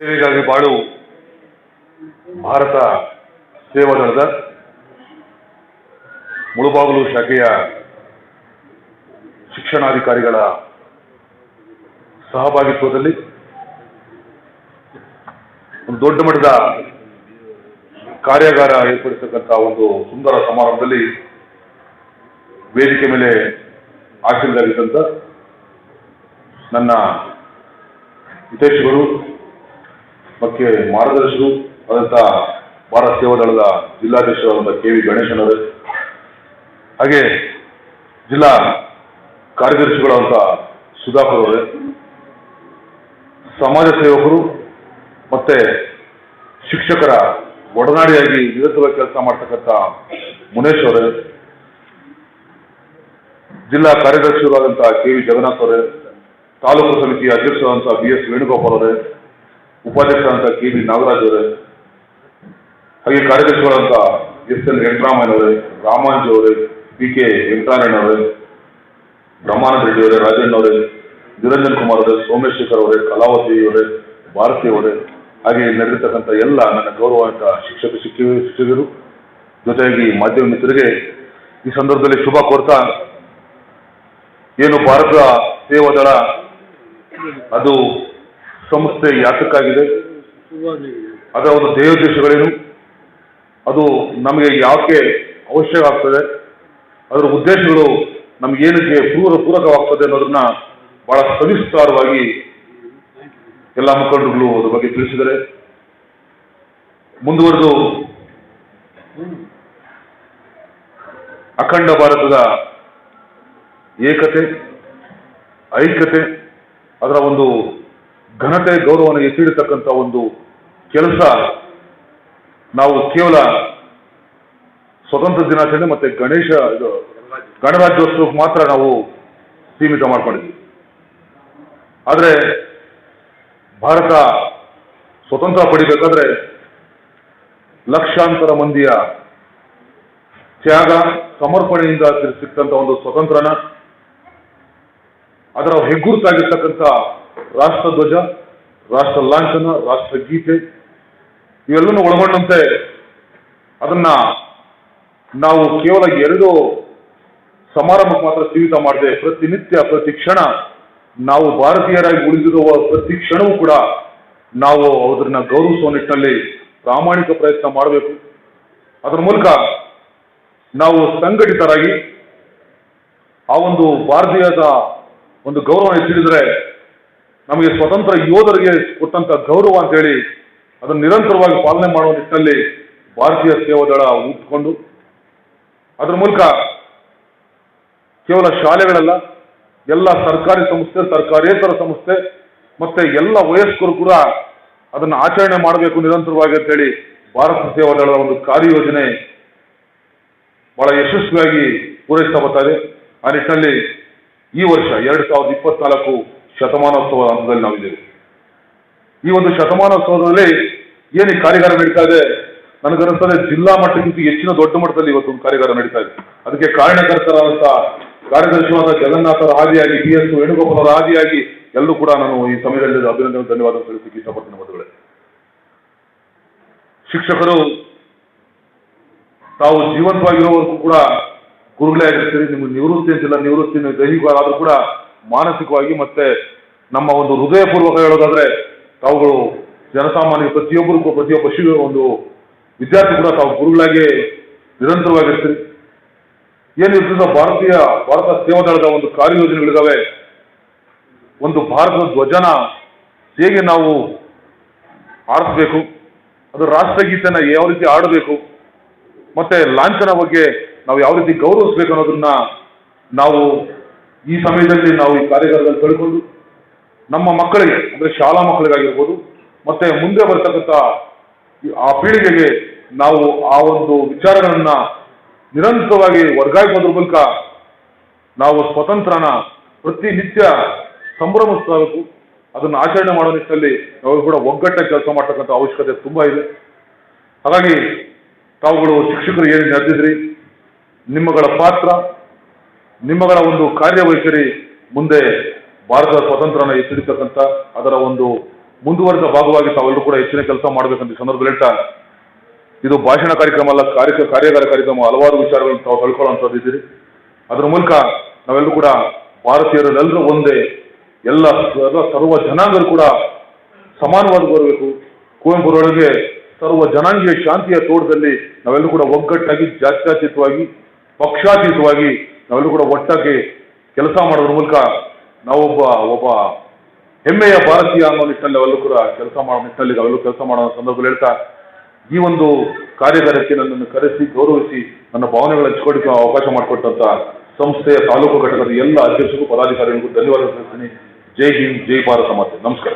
ಸೇವೆಗಾಗಿ ಬಾಳು ಭಾರತ ಸೇವಾ ದಳದ ಮುಳುಬಾಗಲು ಶಾಖೆಯ ಶಿಕ್ಷಣಾಧಿಕಾರಿಗಳ ಸಹಭಾಗಿತ್ವದಲ್ಲಿ ಒಂದು ದೊಡ್ಡ ಮಟ್ಟದ ಕಾರ್ಯಾಗಾರ ಏರ್ಪಡಿಸತಕ್ಕಂಥ ಒಂದು ಸುಂದರ ಸಮಾರಂಭದಲ್ಲಿ ವೇದಿಕೆ ಮೇಲೆ ಆಶೀರ್ವದಿಸಿದಂಥ ನನ್ನ ಹಿತೈಷಿಗಳು ಮತ್ತೆ ಮಾರ್ಗದರ್ಶಕರು ಆದಂಥ ಭಾರತ ಸೇವಾದಳದ ಜಿಲ್ಲಾಧ್ಯಕ್ಷರಾದಂಥ ಕೆ ವಿ ಗಣೇಶನವರೇ ಹಾಗೆ ಜಿಲ್ಲಾ ಕಾರ್ಯದರ್ಶಿಗಳಾದಂಥ ಸುಧಾಕರ್ ಅವರೇ, ಸಮಾಜ ಸೇವಕರು ಮತ್ತೆ ಶಿಕ್ಷಕರ ಒಡನಾಡಿಯಾಗಿ ನಿರಂತರವಾಗಿ ಕೆಲಸ ಮಾಡ್ತಕ್ಕಂಥ ಮುನೇಶ್ ಅವರೇ, ಜಿಲ್ಲಾ ಕಾರ್ಯದರ್ಶಿಗಳಾದಂಥ ಕೆ ವಿ ಜಗನ್ನಾಥ್ ಅವರೇ, ತಾಲೂಕು ಸಮಿತಿಯ ಅಧ್ಯಕ್ಷರಾದಂಥ ಬಿ ಎಸ್ ವೇಣುಗೋಪಾಲ್ ಅವರೇ ಉಪಾಧ್ಯಕ್ಷರಾದಂಥ ಕೆ ಬಿ ನಾಗರಾಜ್ ಅವರೇ, ಹಾಗೆ ಕಾರ್ಯದರ್ಶಿಗಳಂತ ಎಸ್ ಎನ್ ವೆಂಕಟರಾಮಯ್ಯ ಅವರೇ, ರಾಮಾಂಜ್ ಅವರೇ ಪಿ ಕೆ ವೆಂಕಟಾರಾಯಣ ಅವರೇ, ಬ್ರಹ್ಮಾನಂದ ರೆಡ್ಡಿ ಅವರೇ, ರಾಜಣ್ಣ ಅವರೇ, ನಿರಂಜನ್ ಕುಮಾರ್ ಅವರೇ, ಸೋಮೇಶ್ವರ್ ಅವರೇ, ಕಲಾವತಿ ಅವರೇ, ಭಾರತಿ ಅವರೇ, ಹಾಗೆ ನಡೆದಿರ್ತಕ್ಕಂಥ ಎಲ್ಲ ನನ್ನ ಗೌರವಾನ್ವಿತ ಶಿಕ್ಷಕ ಶಿಕ್ಷಕ, ಶಿಕ್ಷಕರು. ಜೊತೆಯಾಗಿ ಮಾಧ್ಯಮ ಮಿತ್ರರಿಗೆ ಈ ಸಂದರ್ಭದಲ್ಲಿ ಶುಭ ಕೋರ್ತಾ, ಏನು ಭಾರತ ಸೇವಾದಳ ಅದು ಸಂಸ್ಥೆ ಯಾತಕ್ಕಾಗಿದೆ? ಅದರ ಒಂದು ಧ್ಯೇಯೋದ್ದೇಶಗಳೇನು ಅದು ನಮಗೆ ಯಾಕೆ ಅವಶ್ಯಕ ಆಗ್ತದೆ? ಅದರ ಉದ್ದೇಶಗಳು ನಮಗೇನಕ್ಕೆ ಪೂರ ಪೂರಕವಾಗ್ತದೆ ಅನ್ನೋದನ್ನ ಬಹಳ ಸವಿಸ್ತಾರವಾಗಿ ಎಲ್ಲ ಮುಖಂಡರುಗಳು ಅದ್ರ ಬಗ್ಗೆ ತಿಳಿಸಿದರೆ ಮುಂದುವರೆದು ಅಖಂಡ ಭಾರತದ ಏಕತೆ, ಐಕ್ಯತೆ, ಅದರ ಒಂದು ಘನತೆ ಗೌರವನ ಎತ್ತಿಡತಕ್ಕಂಥ ಒಂದು ಕೆಲಸ ನಾವು ಕೇವಲ ಸ್ವತಂತ್ರ ದಿನಾಚರಣೆ ಮತ್ತೆ ಗಣೇಶ ಇದು ಗಣರಾಜ್ಯೋತ್ಸವಕ್ಕೆ ಮಾತ್ರ ನಾವು ಸೀಮಿತ ಮಾಡ್ಕೊಂಡಿದ್ವಿ ಆದರೆ ಭಾರತ ಸ್ವತಂತ್ರ ಪಡಿಬೇಕಾದ್ರೆ ಲಕ್ಷಾಂತರ ಮಂದಿಯ ತ್ಯಾಗ, ಸಮರ್ಪಣೆಯಿಂದ ಸಿಕ್ಕಂತ ಒಂದು ಸ್ವತಂತ್ರನ, ಅದರ ಹೆಗ್ಗುರುತಾಗಿರ್ತಕ್ಕಂಥ ರಾಷ್ಟ್ರಧ್ವಜ ರಾಷ್ಟ್ರ ಲಾಂಛನ, ರಾಷ್ಟ್ರ ಗೀತೆ, ಇವೆಲ್ಲನೂ ಒಳಗೊಂಡಂತೆ ಅದನ್ನ ನಾವು ಕೇವಲ ಎರಡು ಸಮಾರಂಭಕ್ಕೆ ಮಾತ್ರ ಸೀಮಿತ ಮಾಡದೆ ಪ್ರತಿನಿತ್ಯ, ಪ್ರತಿ ಕ್ಷಣ ನಾವು ಭಾರತೀಯರಾಗಿ ಉಳಿದಿರುವ ಪ್ರತಿ ಕ್ಷಣವೂ ಕೂಡ ನಾವು ಅದನ್ನ ಗೌರವಿಸುವ ನಿಟ್ಟಿನಲ್ಲಿ ಪ್ರಾಮಾಣಿಕ ಪ್ರಯತ್ನ ಮಾಡಬೇಕು. ಅದರ ಮೂಲಕ ನಾವು ಸಂಘಟಿತರಾಗಿ ಆ ಒಂದು ಭಾರತೀಯದ ಒಂದು ಗೌರವ ಎತ್ತಿಡಿದ್ರೆ ನಮಗೆ ಸ್ವತಂತ್ರ ಯೋಧರಿಗೆ ಕೊಟ್ಟಂತ ಗೌರವ ಅಂತ ಹೇಳಿ ಅದನ್ನು ನಿರಂತರವಾಗಿ ಪಾಲನೆ ಮಾಡುವ ನಿಟ್ಟಿನಲ್ಲಿ ಭಾರತೀಯ ಸೇವಾದಳ ಉಟ್ಕೊಂಡು ಅದರ ಮೂಲಕ ಕೇವಲ ಶಾಲೆಗಳಲ್ಲ, ಎಲ್ಲ ಸರ್ಕಾರಿ ಸಂಸ್ಥೆ, ಸರ್ಕಾರೇತರ ಸಂಸ್ಥೆ, ಮತ್ತೆ ಎಲ್ಲ ವಯಸ್ಕರು ಕೂಡ ಅದನ್ನು ಆಚರಣೆ ಮಾಡಬೇಕು ನಿರಂತರವಾಗಿ ಅಂತೇಳಿ ಭಾರತ ಸೇವಾದಳದ ಒಂದು ಕಾರ್ಯಯೋಜನೆ ಬಹಳ ಯಶಸ್ವಿಯಾಗಿ ಪೂರೈಸ್ತಾ ಬರ್ತಾ ಇದೆ. ಆ ನಿಟ್ಟಿನಲ್ಲಿ ಈ ವರ್ಷ ಎರಡು ಸಾವಿರದ ಇಪ್ಪತ್ನಾಲ್ಕು ಶತಮಾನೋತ್ಸವ ಹಂತದಲ್ಲಿ ನಾವಿದ್ದೇವೆ ಈ ಒಂದು ಶತಮಾನೋತ್ಸವದಲ್ಲಿ ಏನು ಈ ಕಾರ್ಯಾಗಾರ ನಡೀತಾ ಇದೆ ನನಗನ್ನಿಸ್ತದೆ ಜಿಲ್ಲಾ ಮಟ್ಟಕ್ಕಿಂತ ಹೆಚ್ಚಿನ ದೊಡ್ಡ ಮಟ್ಟದಲ್ಲಿ ಇವತ್ತು ಒಂದು ಕಾರ್ಯಾಗಾರ ನಡೀತಾ ಇದೆ. ಅದಕ್ಕೆ ಕಾರಣಕರ್ತರಾದಂತಹ ಕಾರ್ಯದರ್ಶಿಯಾದ ಜಗನ್ನಾಥರ ಹಾದಿಯಾಗಿ ಬಿ ಎಸ್ ವೇಣುಗೋಪಾಲ್ ಅವರ ಆದಿಯಾಗಿ ಎಲ್ಲರೂ ಕೂಡ ನಾನು ಈ ಸಮಯದಲ್ಲಿ ಅಭಿನಂದನೆ ಧನ್ಯವಾದ ತಿಳಿಸಲಿಕ್ಕೆ ಇಷ್ಟಪಡ್ತೀನಿ ಮಧುಗಳೇ ಶಿಕ್ಷಕರು ತಾವು ಜೀವಂತವಾಗಿರೋವರೆಗೂ ಕೂಡ ಗುರುಗಳೇ ಆಗಿರ್ತೀರಿ, ನಿಮ್ಗೆ ನಿವೃತ್ತಿ ಅಂತಿಲ್ಲ ನಿವೃತ್ತಿ ನೀವು ದೈಹಿಕವಾದರೂ ಕೂಡ ಮಾನಸಿಕವಾಗಿ ಮತ್ತೆ ನಮ್ಮ ಒಂದು ಹೃದಯಪೂರ್ವಕ ಹೇಳೋದಾದ್ರೆ ತಾವುಗಳು ಜನಸಾಮಾನ್ಯ ಪ್ರತಿಯೊಬ್ಬರಿಗೂ ಪ್ರತಿಯೊಬ್ಬ ಶಿವ ಒಂದು ವಿದ್ಯಾರ್ಥಿ ಕೂಡ ತಾವು ಗುರುಗಳಾಗಿ ನಿರಂತರವಾಗಿರ್ತೀರಿ. ಏನಿರ್ತದ ಭಾರತೀಯ, ಭಾರತ ಸೇವಾದಳದ ಒಂದು ಕಾರ್ಯಯೋಜನೆಗಳಿದಾವೆ. ಒಂದು ಭಾರತದ ಧ್ವಜನ ಹೇಗೆ ನಾವು ಆಡಿಸ್ಬೇಕು ಅದು ರಾಷ್ಟ್ರಗೀತೆನ ಯಾವ ರೀತಿ ಆಡಬೇಕು ಮತ್ತೆ ಲಾಂಛನ ಬಗ್ಗೆ ನಾವು ಯಾವ ರೀತಿ ಗೌರವಿಸ್ಬೇಕು ಅನ್ನೋದನ್ನ ನಾವು ಈ ಸಮಯದಲ್ಲಿ ನಾವು ಈ ಕಾರ್ಯಾಗಾರದಲ್ಲಿ ತಿಳ್ಕೊಂಡು ನಮ್ಮ ಮಕ್ಕಳಿಗೆ, ಅಂದ್ರೆ ಶಾಲಾ ಮಕ್ಕಳಿಗಾಗಿರ್ಬೋದು, ಮತ್ತೆ ಮುಂದೆ ಬರ್ತಕ್ಕಂಥ ಆ ಪೀಳಿಗೆಗೆ ನಾವು ಆ ಒಂದು ವಿಚಾರಗಳನ್ನ ನಿರಂತರವಾಗಿ ವರ್ಗಾಯಿಸೋದ್ರ ಮೂಲಕ ನಾವು ಸ್ವತಂತ್ರನ ಪ್ರತಿನಿತ್ಯ ಸಂಭ್ರಮಿಸಬೇಕು ಅದನ್ನು ಆಚರಣೆ ಮಾಡೋ ನಿಟ್ಟಿನಲ್ಲಿ ನಾವು ಕೂಡ ಒಗ್ಗಟ್ಟಾಗಿ ಕೆಲಸ ಮಾಡ್ತಕ್ಕಂಥ ಅವಶ್ಯಕತೆ ತುಂಬಾ ಇದೆ. ಹಾಗಾಗಿ ತಾವುಗಳು ಶಿಕ್ಷಕರು ಏನು ನಡೆದಿದ್ರಿ ನಿಮ್ಮಗಳ ಪಾತ್ರ ನಿಮ್ಮಗಳ ಒಂದು ಕಾರ್ಯವೈಖರಿ ಮುಂದೆ ಭಾರತದ ಸ್ವಾತಂತ್ರ್ಯನ ಎತ್ತಿಡಿತಕ್ಕಂಥ ಅದರ ಒಂದು ಮುಂದುವರೆದ ಭಾಗವಾಗಿ ತಾವೆಲ್ಲರೂ ಕೂಡ ಹೆಚ್ಚಿನ ಕೆಲಸ ಮಾಡಬೇಕಂತ ಸಂದರ್ಭದಲ್ಲಿ ಇದು ಭಾಷಣ ಕಾರ್ಯಕ್ರಮ ಅಲ್ಲ ಕಾರ್ಯ ಕಾರ್ಯಾಗಾರ ಕಾರ್ಯಕ್ರಮ, ಹಲವಾರು ವಿಚಾರಗಳನ್ನು ತಾವು ಇದ್ದೀರಿ. ಅದರ ಮೂಲಕ ನಾವೆಲ್ಲರೂ ಕೂಡ ಭಾರತೀಯರೆಲ್ಲರೂ ಒಂದೇ, ಎಲ್ಲ ಸರ್ವ ಜನಾಂಗರು ಕೂಡ ಸಮಾನವಾಗಿ ಬರಬೇಕು. ಕುವೆಂಪುರೊಳಗೆ ಸರ್ವ ಜನಾಂಗೀಯ ಶಾಂತಿಯ ತೋಟದಲ್ಲಿ ನಾವೆಲ್ಲರೂ ಕೂಡ ಒಗ್ಗಟ್ಟಾಗಿ, ಜಾತ್ಯತೀತವಾಗಿ, ಪಕ್ಷಾತೀತವಾಗಿ ನಾವೆಲ್ಲರೂ ಕೂಡ ಒಟ್ಟಾಗಿ ಕೆಲಸ ಮಾಡೋದ್ರ ಮೂಲಕ ನಾವೊಬ್ಬ ಒಬ್ಬ ಹೆಮ್ಮೆಯ ಭಾರತೀಯ ಅನ್ನೋ ನಿಟ್ಟಿನಲ್ಲಿ ಅವೆಲ್ಲೂ ಕೂಡ ಕೆಲಸ ಮಾಡೋ ನಿಟ್ಟಿನಲ್ಲಿ ಅವೆಲ್ಲೂ ಕೆಲಸ ಮಾಡೋ ಸಂದರ್ಭದಲ್ಲಿ ಹೇಳ್ತಾ, ಈ ಒಂದು ಕಾರ್ಯಗಾರಕ್ಕೆ ನನ್ನನ್ನು ಕರೆಸಿ, ಗೌರವಿಸಿ, ನನ್ನ ಭಾವನೆಗಳ ಹಂಚಿಕೊಳ್ಳಿಕ್ಕೆ ಅವಕಾಶ ಮಾಡಿಕೊಟ್ಟಂತ ಸಂಸ್ಥೆಯ ತಾಲೂಕು ಘಟಕದ ಎಲ್ಲ ಅಧ್ಯಕ್ಷರು ಪದಾಧಿಕಾರಿಗಳಿಗೂ ಧನ್ಯವಾದ ಸಲ್ಲಿಸ್ತೀನಿ ಜೈ ಹಿಂದ್, ಜೈ ಭಾರತ ಮಾತೆ. ನಮಸ್ಕಾರ.